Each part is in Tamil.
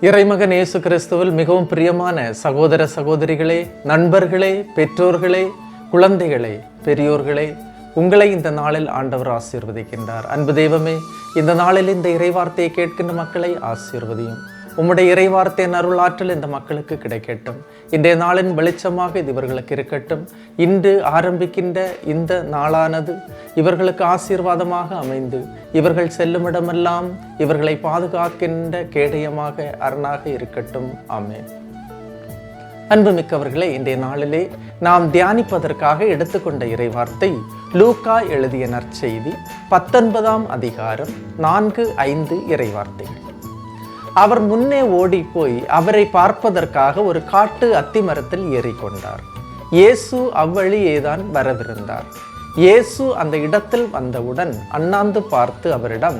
இறைமகன் இயேசு கிறிஸ்துவில் மிகவும் பிரியமான சகோதர சகோதரிகளே நண்பர்களே பெற்றோர்களே குழந்தைகளே பெரியோர்களே உங்களை இந்த நாளில் ஆண்டவர் ஆசீர்வதிக்கின்றார். அன்பு தெய்வமே இந்த நாளில் இந்த இறைவார்த்தையை கேட்கின்ற மக்களை ஆசீர்வதியும். உம்முடைய இறைவார்த்தையின் அருளாற்றல் இந்த மக்களுக்கு கிடைக்கட்டும். இன்றைய நாளின் வெளிச்சமாக இது இவர்களுக்கு இருக்கட்டும். இன்று ஆரம்பிக்கின்ற இந்த நாளானது இவர்களுக்கு ஆசீர்வாதமாக அமைந்து இவர்கள் செல்லுமிடமெல்லாம் இவர்களை பாதுகாக்கின்ற கேடயமாக அரணாக இருக்கட்டும். ஆமென். அன்புமிக்கவர்களே இன்றைய நாளிலே நாம் தியானிப்பதற்காக எடுத்துக்கொண்ட இறைவார்த்தை லூக்கா எழுதிய நற்செய்தி பத்தொன்பதாம் அதிகாரம் நான்கு ஐந்து இறைவார்த்தைகள். அவர் முன்னே ஓடி போய் அவரை பார்ப்பதற்காக ஒரு காட்டு அத்திமரத்தில் ஏறிக்கொண்டார். இயேசு அவ்வழியேதான் வரவிருந்தார். இயேசு அந்த இடத்தில் வந்தவுடன் அண்ணாந்து பார்த்து அவரிடம்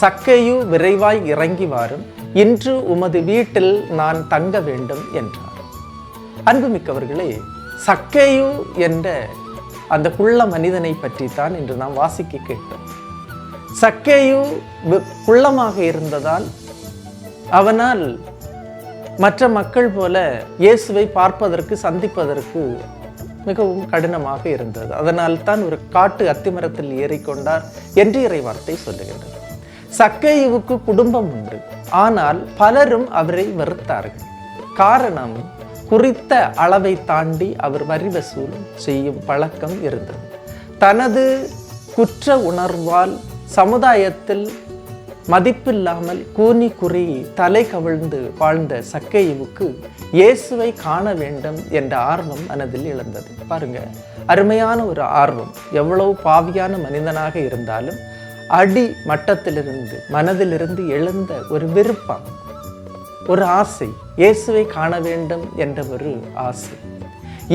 சக்கையு விரைவாய் இறங்கி வாரும். இன்று உமது வீட்டில் நான் தங்க வேண்டும் என்றார். அன்புமிக்கவர்களே சக்கையு என்ற அந்த குள்ள மனிதனை பற்றித்தான் இன்று நாம் வாசிக்க கேட்டோம். சக்கேயு குள்ளமாக இருந்ததால் அவனால் மற்ற மக்கள் போல இயேசுவை பார்ப்பதற்கு சந்திப்பதற்கு மிகவும் கடினமாக இருந்தது. அதனால் தான் ஒரு காட்டு அத்திமரத்தில் ஏறிக்கொண்டார் என்று இறைவார்த்தை சொல்லுகின்றது சக்கையுவுக்கு குடும்பம் உண்டு. ஆனால் பலரும் அவரை வெறுத்தார்கள். காரணம் குறித்த அளவை தாண்டி அவர் வரி வசூல் செய்யும் பழக்கம் இருந்தது. தனது குற்ற உணர்வால் சமுதாயத்தில் மதிப்பில்லாமல் கூனி குறி தலை கவிழ்ந்து வாழ்ந்த சக்கையுவுக்கு இயேசுவை காண வேண்டும் என்ற ஆர்வம் மனதில் இழந்தது பாருங்க அருமையான ஒரு ஆர்வம். எவ்வளவு பாவியான மனிதனாக இருந்தாலும் அடி மட்டத்திலிருந்து மனதிலிருந்து எழுந்த ஒரு விருப்பம் ஒரு ஆசை இயேசுவை காண வேண்டும் என்ற ஒரு ஆசை.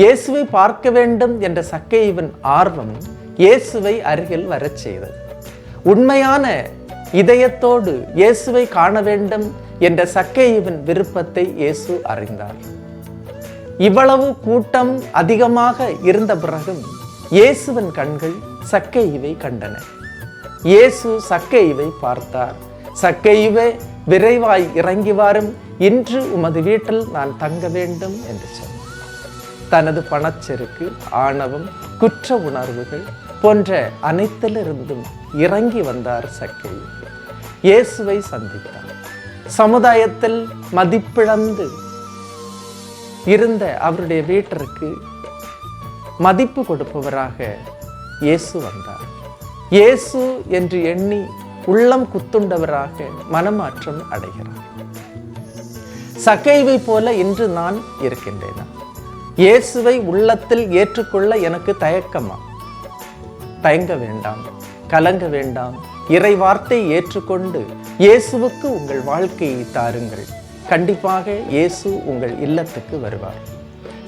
இயேசுவை பார்க்க வேண்டும் என்ற சக்கையுவின் ஆர்வம் இயேசுவை அருகில் வரச் செய்தது. உண்மையான இதயத்தோடு இயேசுவை காண வேண்டும் என்ற சக்கேயுவின் விருப்பத்தை இயேசு அறிந்தார். இவ்வளவு கூட்டம் அதிகமாக இருந்த பிறகும் இயேசுவின் கண்கள் சக்கேயுவை கண்டன. இயேசு சக்கேயுவை பார்த்தார். சக்கேயுவே விரைவாய் இறங்கி வாரும். இன்று உமது வீட்டில் நான் தங்க வேண்டும் என்று சொன்னார். தனது பணச்செருக்கு ஆணவம் குற்ற உணர்வுகள் போன்ற அனைத்திலிருந்தும் இறங்கி வந்தார் சக்கை இயேசுவை சந்தித்தார். சமுதாயத்தில் மதிப்பிழந்து இருந்த அவருடைய வீட்டிற்கு மதிப்பு கொடுப்பவராக இயேசு வந்தார். இயேசு என்று எண்ணி உள்ளம் குத்துண்டவராக மனமாற்றம் அடைகிறார். சக்கைவை போல இன்று நான் இருக்கின்றேனா? இயேசுவை உள்ளத்தில் ஏற்றுக்கொள்ள எனக்கு தயக்கமா? தயங்க வேண்டாம் கலங்க வேண்டாம். இறை வார்த்தை ஏற்றுக்கொண்டு இயேசுவுக்கு உங்கள் வாழ்க்கையை தாருங்கள். கண்டிப்பாக இயேசு உங்கள் இல்லத்துக்கு வருவார்.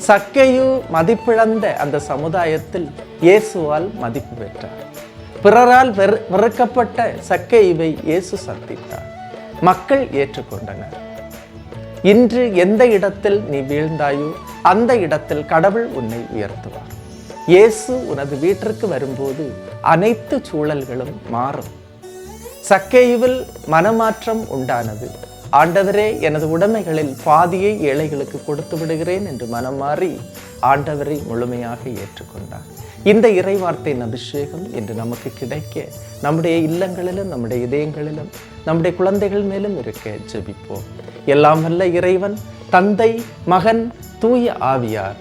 சக்கையு மதிப்பிழந்த அந்த சமுதாயத்தில் இயேசுவால் மதிப்பு பெற்றார். பிறரால் வெறு வெறுக்கப்பட்ட சக்கையுவை இயேசு சந்தித்தார். மக்கள் ஏற்றுக்கொண்டனர். இன்று எந்த இடத்தில் நீ வீழ்ந்தாயோ அந்த இடத்தில் கடவுள் உன்னை உயர்த்துவார். இயேசு உனது வீட்டிற்கு வரும்போது அனைத்து சூழல்களும் மாறும். சக்கேயுவில் மனமாற்றம் உண்டானது. ஆண்டவரே எனது உடைமைகளில் பாதியை ஏழைகளுக்கு கொடுத்து விடுகிறேன் என்று மனம் மாறி ஆண்டவரை முழுமையாக ஏற்றுக்கொண்டார். இந்த இறைவார்த்தையின் அபிஷேகம் இன்று நமக்கு கிடைக்க நம்முடைய இல்லங்களிலும் நம்முடைய இதயங்களிலும் நம்முடைய குழந்தைகள் மேலும் இருக்க ஜெபிப்போம். எல்லாம் வல்ல இறைவன் தந்தை மகன் தூய ஆவியார்